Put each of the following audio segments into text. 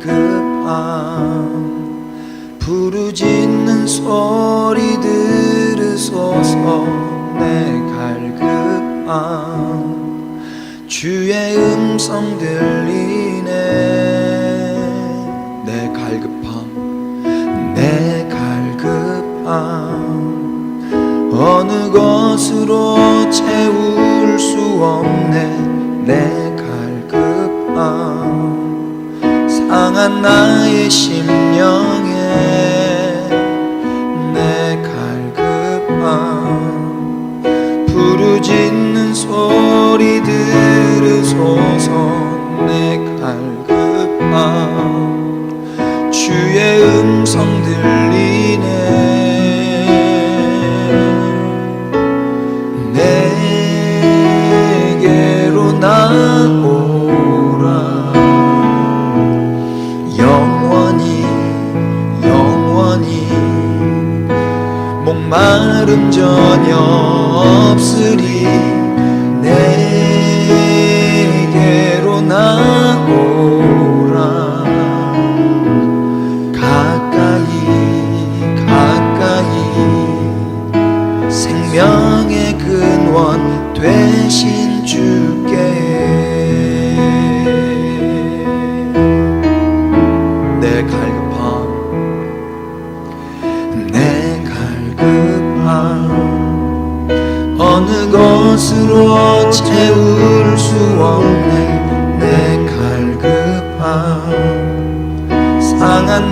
급함. 부르짖는 소리 들으소서 내 갈급함. 주의 음성 들리네. 내 갈급함. 내 갈급함. 어느 것으로 채울 수 없네. 내 상한 나의 심령에 내 갈급함. 부르짖는 소리 들으소서 내 갈급 전혀 없으리 내게로 나오라. 가까이 가까이 생명의 근원 되신 주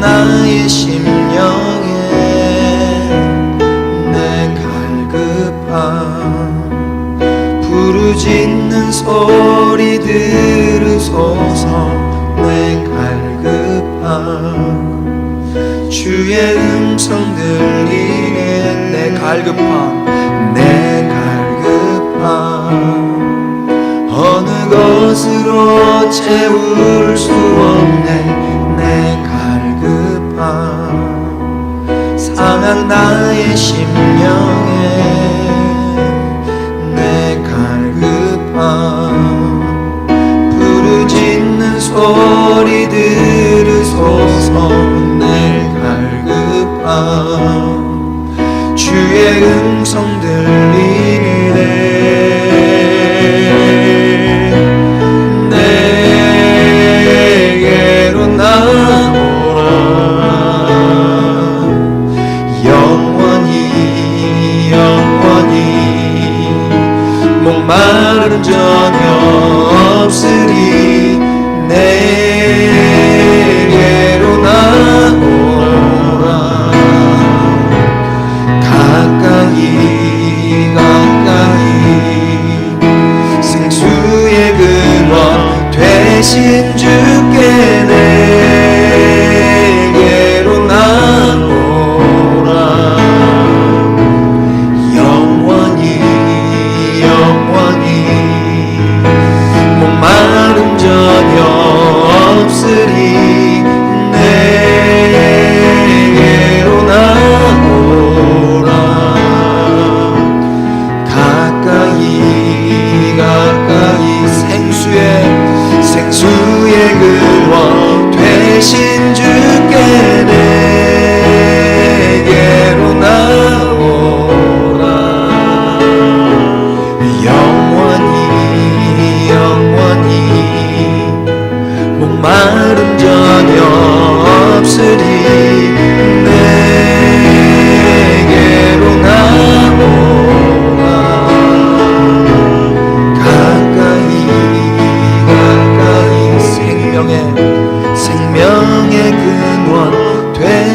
나의 심령에 내 갈급함. 부르짖는 소리 들으소서 내 갈급함. 주의 음성 들리네 내 갈급함. 내 갈급함. 어느 것으로 채울 수 없네 상한 나의 심령에 내 갈급함. 부르짖는 소리 들으소서 내 갈급함. 주의 음성 들 마름 전혀 없으리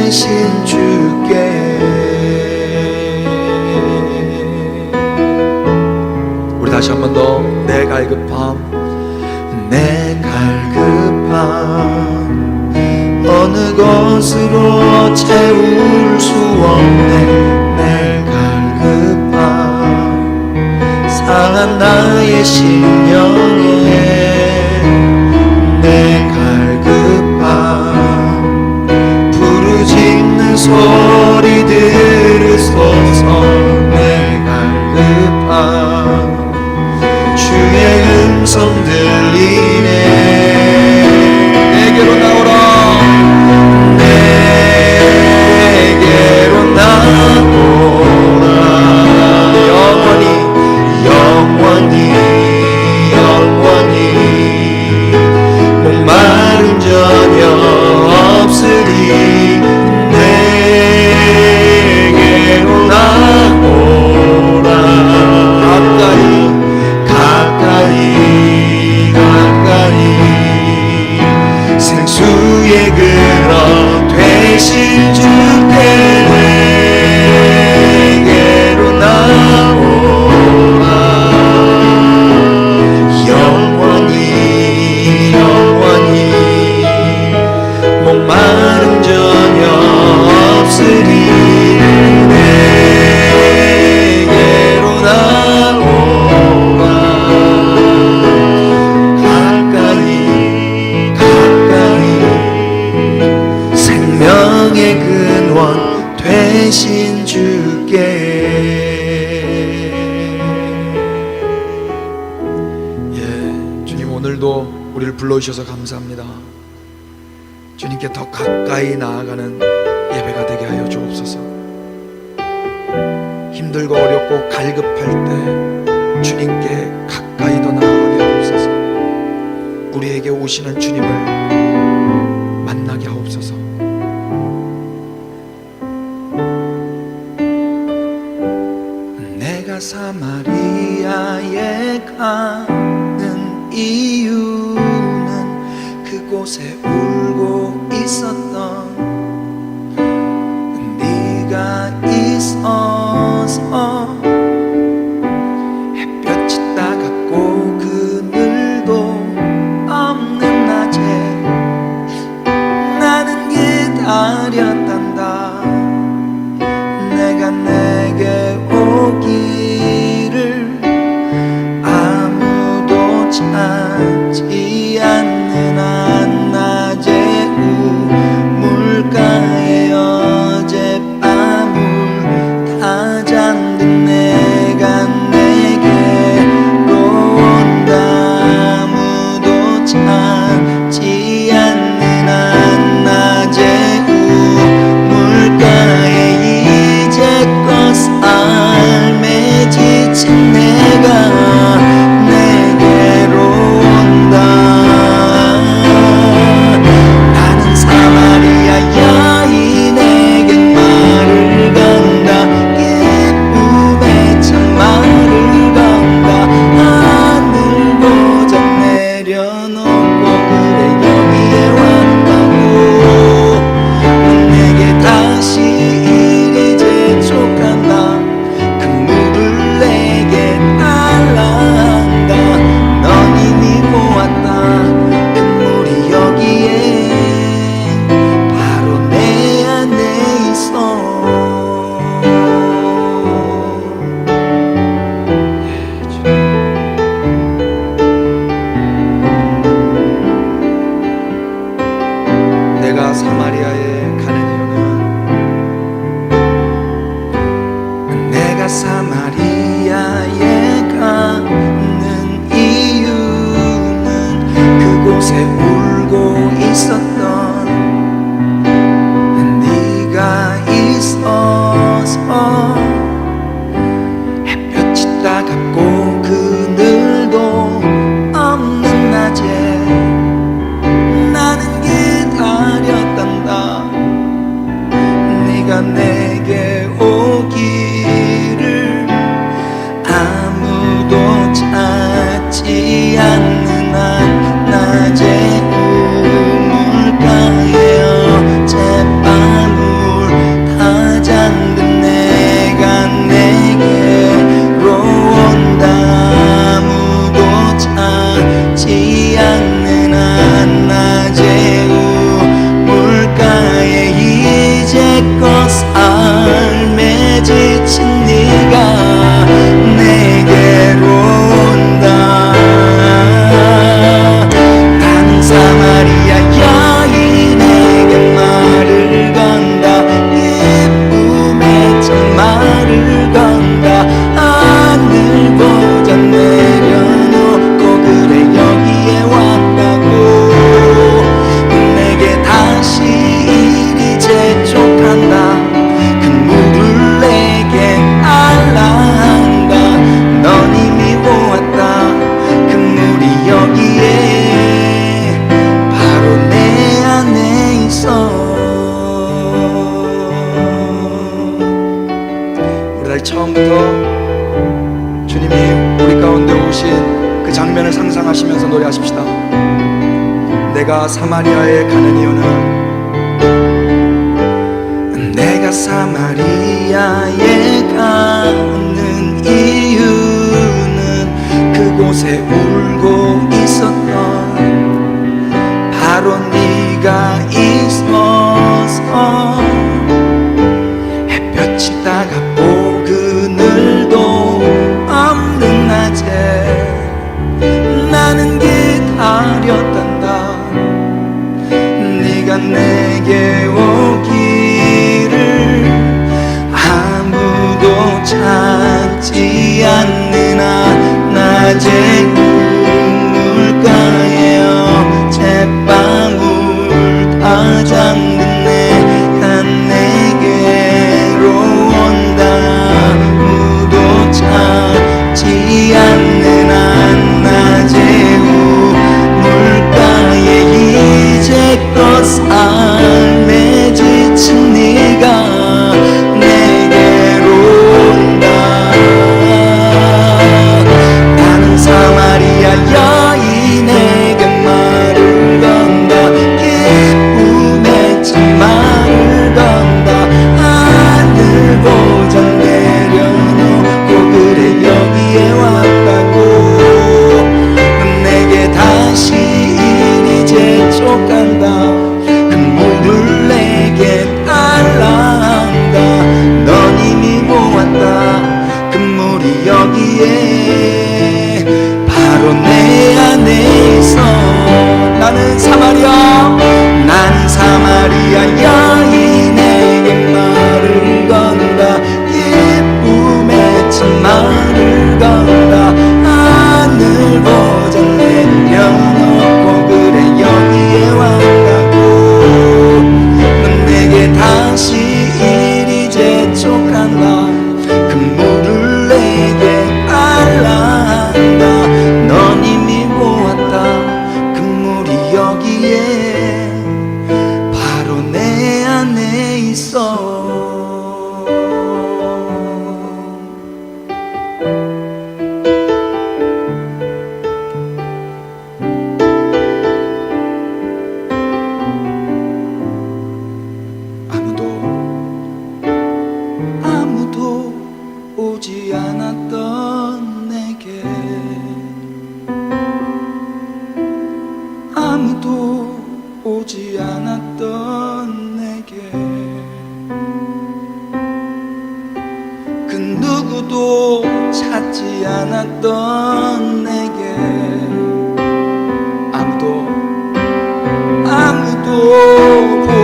되신 주께 우리 다시 한 번 더 내 갈급함 내 갈급함. 어느 것으로 채울 수 없네 내 갈급함. 상한 나의 심령에 갈급할 때 주님께 가까이 더 나아가게 하옵소서. 우리에게 오시는 주님을 내게 오기. 사마리아에 밤새 울고 있었던 바로 네가 있었어 햇볕이 따갑고 그늘도 없는 낮에 나는 기다렸단다. 네가 내게 오기를 아무도 찾 magic.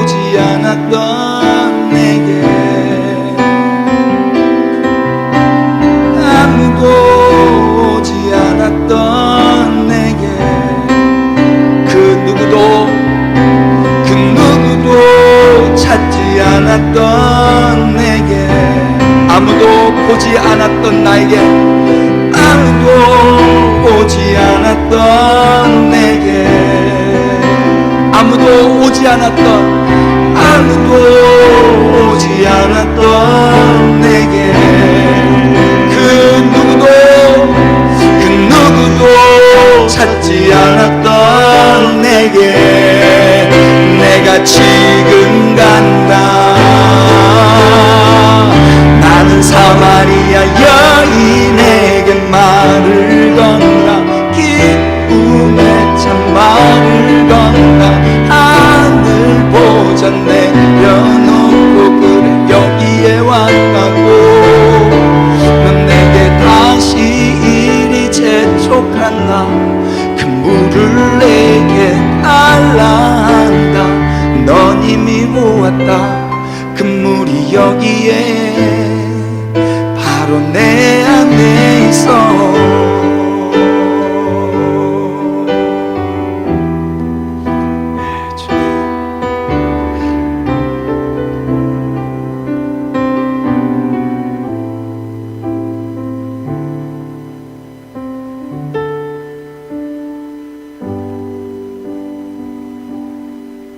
보지 않았던 내게 아무도 오지 않았던 내게 그 누구도 그 누구도 찾지 않았던 내게 아무도 보지 않았던 나에게 아무도 오지 않았던 내게 아무도 오지 않았던 오지 않았던 내게 내 안에 있어.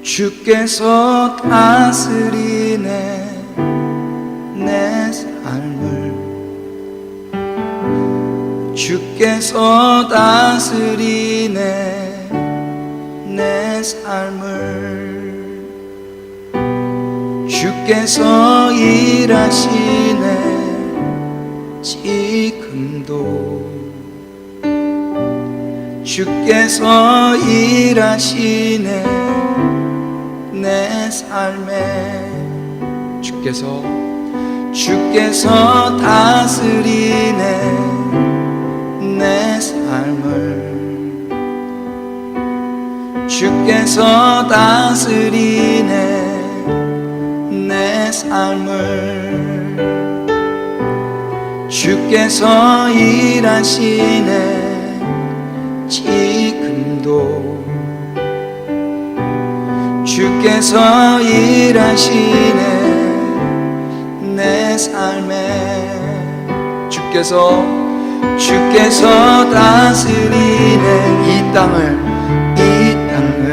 주께서 다스리 하시네 지금도 주께서 일하시네 내 삶에 주께서 주께서 다스리네 내 삶을 주께서 다스리네 내 삶을 주께서 일하시네 지금도 주께서 일하시네 내 삶에 주께서 주께서 다스리네. 이 땅을 이 땅을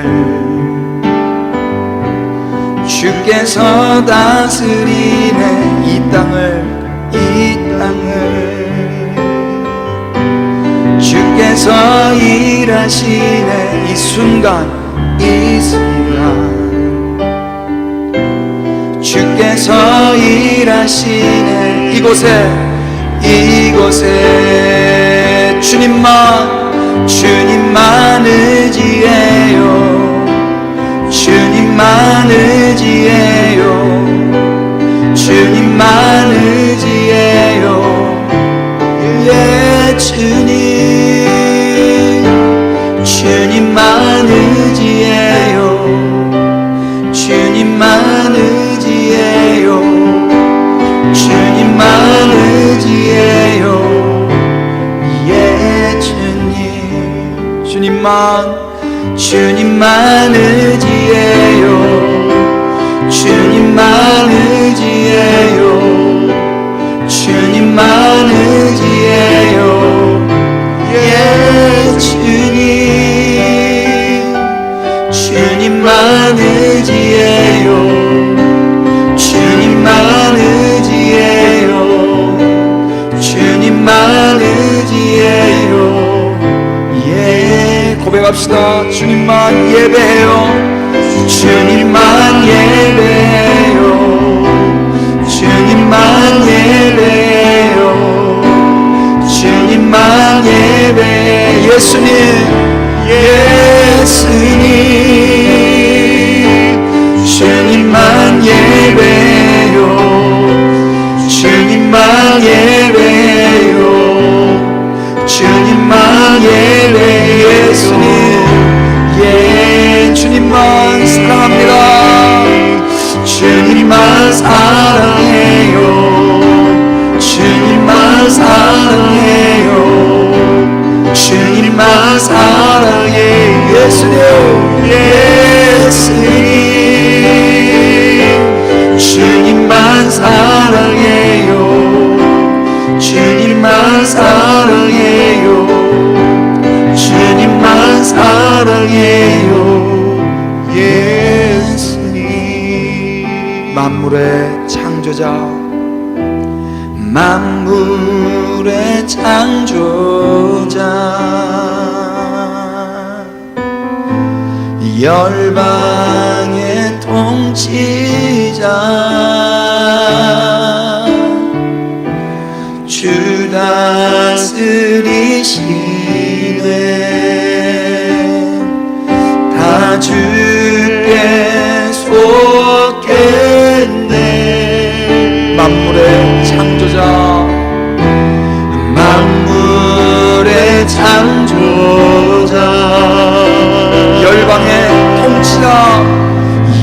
주께서 다스리네. 이 땅을 이 땅을 주께서 일하시네. 이 순간 이 순간. 주께서 일하시네. 이곳에 이곳에 주님만 주님만 의지해요 합시다. 주님만 예배해요. 주님만 예배해요. 주님만 예배해요. 주님만 예배 예수님 예수님. 주님만 예배요. 주님만 예배요. 주님만 예배 예수님. 예 주님만 사랑합니다. 주님만 사랑해요. 주님만 사랑해요. 주님만 사랑해. 예수님. 예수님. 주님만 사랑해요 만물의 창조자 만물의 창조자. 열방의 통치자 주 다스리시네 다 주께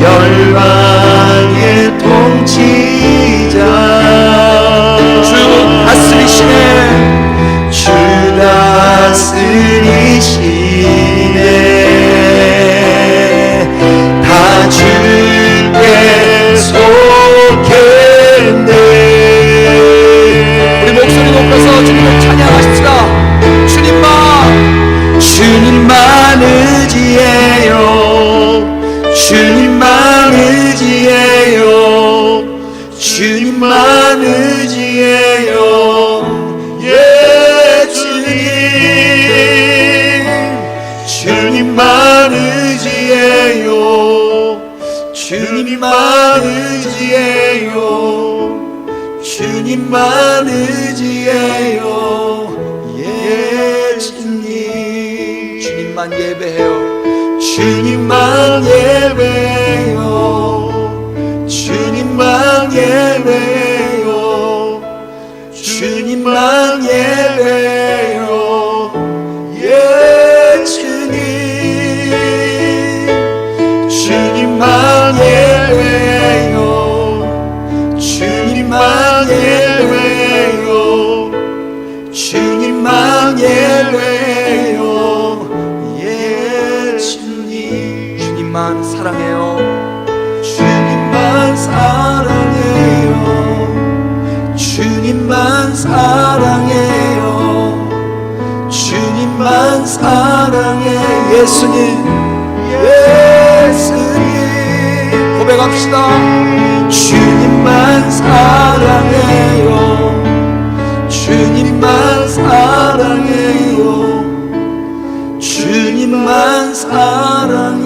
열방의 통치 주님만 의지해요. 주님만 의지해요. 예 주님. 주님만 예배해요. 주님만 예배해요. 주님만 예배해요. 주님만 예배해요 주님만 사랑해요. 주님만 사랑해요. 주님만 사랑해요. 주님만 사랑해 예수님. 예수님. 고백합시다. 주님만 사랑해요. 주님만 사랑해요. 주님만 사랑해요.